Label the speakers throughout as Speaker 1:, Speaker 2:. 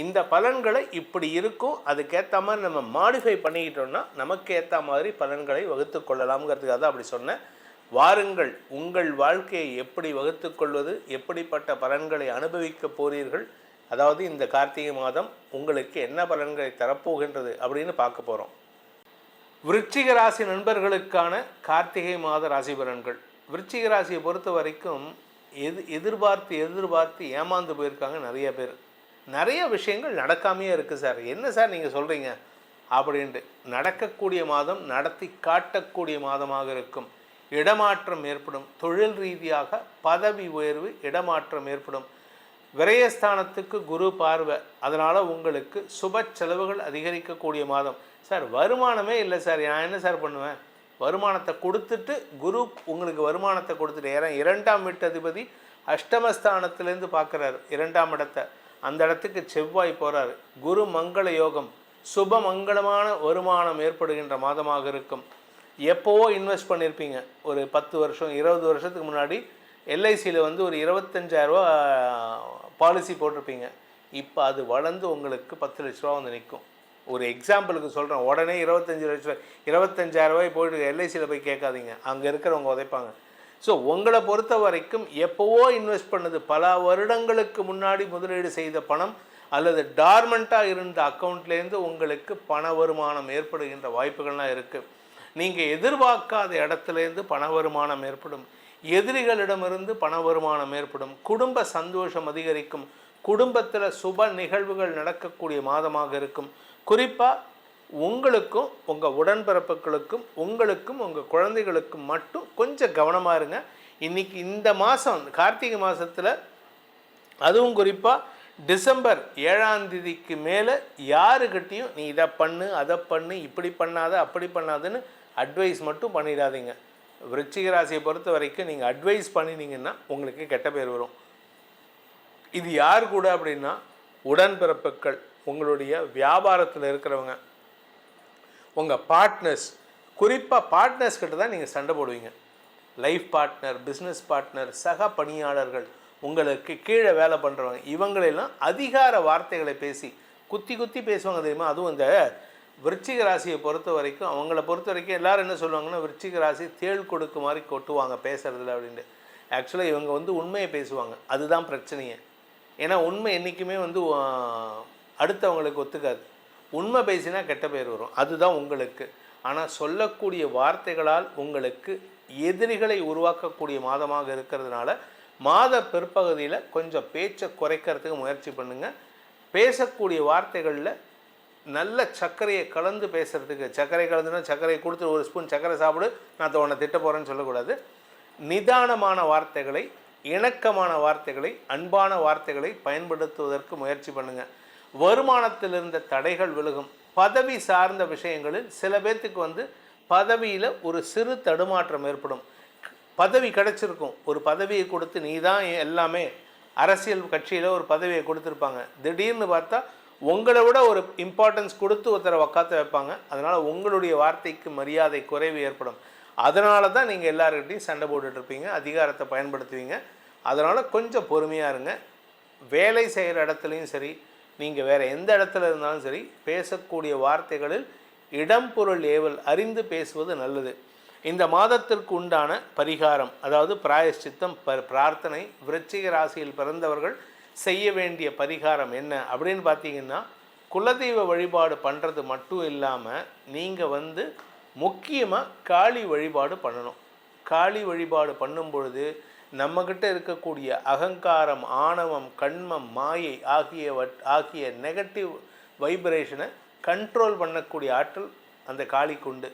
Speaker 1: இந்த பலன்களை இப்படி இருக்கும் அதுக்கேற்ற மாதிரி நம்ம மாடிஃபை பண்ணிக்கிட்டோம்னா நமக்கு ஏற்ற மாதிரி பலன்களை வகுத்து கொள்ளலாம்ங்கிறதுக்காக தான் அப்படி சொன்னேன். வாருங்கள் உங்கள் வாழ்க்கையை எப்படி வகுத்து கொள்வது எப்படிப்பட்ட பலன்களை அனுபவிக்க போறீர்கள் அதாவது இந்த கார்த்திகை மாதம் உங்களுக்கு என்ன பலன்களை தரப்போகின்றது அப்படின்னு பார்க்க போகிறோம் விருச்சிக ராசி நண்பர்களுக்கான கார்த்திகை மாத ராசி பலன்கள். விருச்சிக ராசியை பொறுத்த வரைக்கும் எது எதிர்பார்த்து எதிர்பார்த்து ஏமாந்து போயிருக்காங்க நிறைய பேர். நிறைய விஷயங்கள் நடக்காமையே இருக்குது சார். என்ன சார் நீங்கள் சொல்கிறீங்க அப்படின்ட்டு. நடக்கக்கூடிய மாதம் நடத்தி காட்டக்கூடிய மாதமாக இருக்கும். இடமாற்றம் ஏற்படும். தொழில் ரீதியாக பதவி உயர்வு இடமாற்றம் ஏற்படும். விரயஸ்தானத்துக்கு குரு பார்வை. அதனால் உங்களுக்கு சுப செலவுகள் அதிகரிக்கக்கூடிய மாதம். சார் வருமானமே இல்லை சார். நான் என்ன சார் பண்ணுவேன்? வருமானத்தை கொடுத்துட்டு குரு உங்களுக்கு வருமானத்தை கொடுத்துட்டு ஏன்னா இரண்டாம் வீட்டு அதிபதி அஷ்டமஸ்தானத்திலேருந்து பார்க்குறாரு. இரண்டாம் இடத்தை. அந்த இடத்துக்கு செவ்வாய் போகிறாரு குரு மங்கள யோகம் சுப மங்களமான வருமானம் ஏற்படுகின்ற மாதமாக இருக்கும். எப்போவோ இன்வெஸ்ட் பண்ணியிருப்பீங்க ஒரு பத்து வருஷம் இருபது வருஷத்துக்கு முன்னாடி எல்ஐசியில் வந்து ஒரு இருபத்தஞ்சாயிரரூவா பாலிசி போட்டிருப்பீங்க. இப்போ அது வளர்ந்து உங்களுக்கு பத்து லட்ச ரூபா வந்து நிற்கும் ஒரு எக்ஸாம்பிளுக்கு சொல்கிறேன் உடனே இருபத்தஞ்சி லட்ச ரூபாய் இருபத்தஞ்சாயிரரூபாய் போயிட்டு எல்ஐசியில் போய் கேட்காதீங்க. அங்கே இருக்கிறவங்க உதைப்பாங்க. ஸோ உங்களை பொறுத்த வரைக்கும் எப்போவோ இன்வெஸ்ட் பண்ணது பல வருடங்களுக்கு முன்னாடி முதலீடு செய்த பணம் அல்லது டார்மெண்ட்டாக இருந்த அக்கௌண்ட்லேருந்து உங்களுக்கு பண வருமானம் ஏற்படுகின்ற வாய்ப்புகள்லாம் இருக்குது நீங்கள் எதிர்பார்க்காத இடத்துலேருந்து பண வருமானம் ஏற்படும். எதிரிகளிடமிருந்து பண வருமானம் ஏற்படும். குடும்ப சந்தோஷம் அதிகரிக்கும். குடும்பத்தில் சுப நிகழ்வுகள் நடக்கக்கூடிய மாதமாக இருக்கும். குறிப்பாக உங்களுக்கும் உங்கள் உடன்பிறப்புகளுக்கும் உங்களுக்கும் உங்கள் குழந்தைகளுக்கும் மட்டும் கொஞ்சம் கவனமாக இருங்க. இன்றைக்கி இந்த மாதம் கார்த்திகை மாதத்தில் அதுவும் குறிப்பாக டிசம்பர் ஏழாம் தேதிக்கு மேலே யாருக்கிட்டேயும் நீ இதை பண்ணு அதை பண்ணு இப்படி பண்ணாத அப்படி பண்ணாதுன்னு அட்வைஸ் மட்டும் பண்ணிடாதீங்க. விருச்சிக ராசியை பொறுத்த வரைக்கும் நீங்கள் அட்வைஸ் பண்ணினீங்கன்னா உங்களுக்கு கெட்ட பேர் வரும். இது யார் கூட அப்படின்னா உடன்பிறப்புகள் உங்களுடைய வியாபாரத்தில் இருக்கிறவங்க. உங்கள் பார்ட்னர்ஸ் குறிப்பாக பார்ட்னர்ஸ் கிட்ட தான் நீங்கள் சண்டை போடுவீங்க. லைஃப் பார்ட்னர் பிஸ்னஸ் பார்ட்னர் சக பணியாளர்கள் உங்களுக்கு கீழே வேலை பண்ணுறவங்க இவங்களெல்லாம் அதிகார வார்த்தைகளை பேசி குத்தி குத்தி பேசுவாங்க தெரியுமா? அதுவும் இந்த விருச்சிக ராசியை பொறுத்த வரைக்கும் அவங்கள பொறுத்த வரைக்கும் எல்லோரும் என்ன சொல்லுவாங்கன்னா விருச்சிக ராசி தேள் கொடுக்கு மாதிரி கொட்டுவாங்க பேசுகிறதுல அப்படின்ட்டு. ஆக்சுவலாக இவங்க வந்து உண்மையை பேசுவாங்க. அதுதான் பிரச்சனையே. ஏன்னா உண்மை என்றைக்குமே வந்து அடுத்தவங்களுக்கு ஒத்துக்காது. உண்மை பேசினா கெட்ட பேர் வரும். அதுதான் உங்களுக்கு. ஆனால் சொல்லக்கூடிய வார்த்தைகளால் உங்களுக்கு எதிரிகளை உருவாக்கக்கூடிய மாதமாக இருக்கிறதுனால மாத பிற்பகுதியில் கொஞ்சம் பேச்சை குறைக்கிறதுக்கு முயற்சி பண்ணுங்கள் பேசக்கூடிய வார்த்தைகளில் நல்ல சர்க்கரையை கலந்து பேசுகிறதுக்கு சர்க்கரை கலந்துனா சர்க்கரை கொடுத்து ஒரு ஸ்பூன் சர்க்கரை சாப்பிடு நான் உன்னை திட்ட போகிறேன்னு சொல்லக்கூடாது. நிதானமான வார்த்தைகளை இணக்கமான வார்த்தைகளை அன்பான வார்த்தைகளை பயன்படுத்துவதற்கு முயற்சி பண்ணுங்கள் வருமானத்தில் இருந்த தடைகள் விலகும் பதவி சார்ந்த விஷயங்களில் சில பேர்த்துக்கு வந்து பதவியில் ஒரு சிறு தடுமாற்றம் ஏற்படும். பதவி கிடைச்சிருக்கும். ஒரு பதவியை கொடுத்து நீ தான் எல்லாமே அரசியல் கட்சியில் ஒரு பதவியை கொடுத்துருப்பாங்க. திடீர்னு பார்த்தா உங்களை விட ஒரு இம்பார்ட்டன்ஸ் கொடுத்து ஒருத்தரை உக்காத்த வைப்பாங்க. அதனால் உங்களுடைய வார்த்தைக்கு மரியாதை குறைவு ஏற்படும். அதனால தான் நீங்கள் எல்லாருக்கிட்டையும் சண்டை போட்டுட்ருப்பீங்க அதிகாரத்தை பயன்படுத்துவீங்க. அதனால் கொஞ்சம் பொறுமையாக இருங்க. வேலை செய்கிற இடத்துலையும் சரி நீங்கள் வேறு எந்த இடத்துல இருந்தாலும் சரி பேசக்கூடிய வார்த்தைகளில் இடம் பொருள் ஏவல் அறிந்து பேசுவது நல்லது. இந்த மாதத்திற்கு உண்டான பரிகாரம் அதாவது பிராயஷ்சித்தம் ப பிரார்த்தனை விருச்சிக ராசியில் பிறந்தவர்கள் செய்ய வேண்டிய பரிகாரம் என்ன அப்படின்னு பார்த்தீங்கன்னா குலதெய்வ வழிபாடு பண்ணுறது மட்டும் இல்லாமல் நீங்கள் வந்து முக்கியமாக காளி வழிபாடு பண்ணணும். காளி வழிபாடு பண்ணும் பொழுது நம்மக்கிட்ட இருக்கக்கூடிய அகங்காரம் ஆணவம் கண்மம் மாயை ஆகியவற் ஆகிய நெகட்டிவ் வைப்ரேஷனை கண்ட்ரோல் பண்ணக்கூடிய ஆற்றல் அந்த காளிக்கு உண்டு.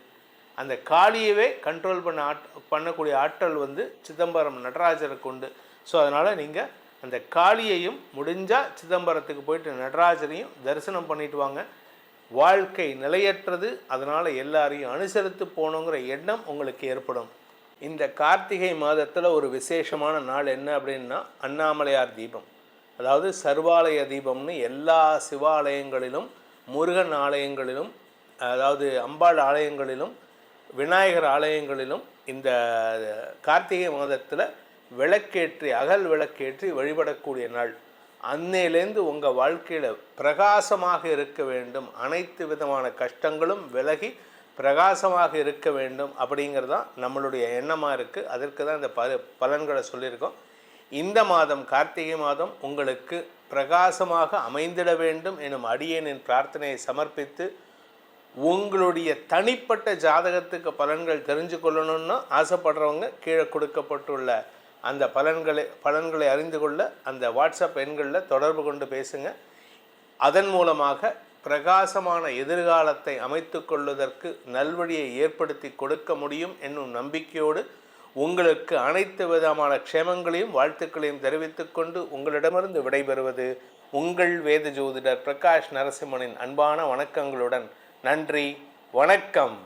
Speaker 1: அந்த காளியவே கண்ட்ரோல் பண்ண ஆட் பண்ணக்கூடிய ஆற்றல் வந்து சிதம்பரம் நடராஜருக்கு உண்டு. ஸோ அதனால் நீங்கள் அந்த காளியையும் முடிஞ்சால் சிதம்பரத்துக்கு போயிட்டு நடராஜரையும் தரிசனம் பண்ணிட்டு வாங்க. வாழ்க்கை நிலையற்றது. அதனால் எல்லாரையும் அனுசரித்து போகணுங்கிற எண்ணம் உங்களுக்கு ஏற்படும். இந்த கார்த்திகை மாதத்தில் ஒரு விசேஷமான நாள் என்ன அப்படின்னா அண்ணாமலையார் தீபம். அதாவது சர்வாலய தீபம்னு எல்லா சிவாலயங்களிலும் முருகன் ஆலயங்களிலும் அதாவது அம்பாள் ஆலயங்களிலும் விநாயகர் ஆலயங்களிலும் இந்த கார்த்திகை மாதத்தில் விளக்கேற்றி அகல் விளக்கேற்றி வழிபடக்கூடிய நாள். அன்னையிலேருந்து உங்கள் வாழ்க்கையில் பிரகாசமாக இருக்க வேண்டும். அனைத்து விதமான கஷ்டங்களும் விலகி பிரகாசமாக இருக்க வேண்டும் அப்படிங்கிறது தான் நம்மளுடைய எண்ணமாக இருக்குது அதற்கு தான் இந்த ப பலன்களை சொல்லியிருக்கோம். இந்த மாதம் கார்த்திகை மாதம் உங்களுக்கு பிரகாசமாக அமைந்திட வேண்டும் எனும் அடியேனின் பிரார்த்தனையை சமர்ப்பித்து உங்களுடைய தனிப்பட்ட ஜாதகத்துக்கு பலன்கள் தெரிஞ்சு கொள்ளணும்னு ஆசைப்படுறவங்க கீழே கொடுக்கப்பட்டுள்ள அந்த பலன்களை பலன்களை அறிந்து கொள்ள அந்த வாட்ஸ்அப் எண்களில் தொடர்பு கொண்டு பேசுங்க. அதன் மூலமாக பிரகாசமான எதிர்காலத்தை அமைத்து கொள்வதற்கு நல்வழியை ஏற்படுத்தி கொடுக்க முடியும் என்னும் நம்பிக்கையோடு உங்களுக்கு அனைத்து விதமான க்ஷேமங்களையும் வாழ்த்துக்களையும் தெரிவித்துக்கொண்டு உங்களிடமிருந்து விடைபெறுவது உங்கள் வேத ஜோதிடர் பிரகாஷ் நரசிம்மனின் அன்பான வணக்கங்களுடன். நன்றி வணக்கம்.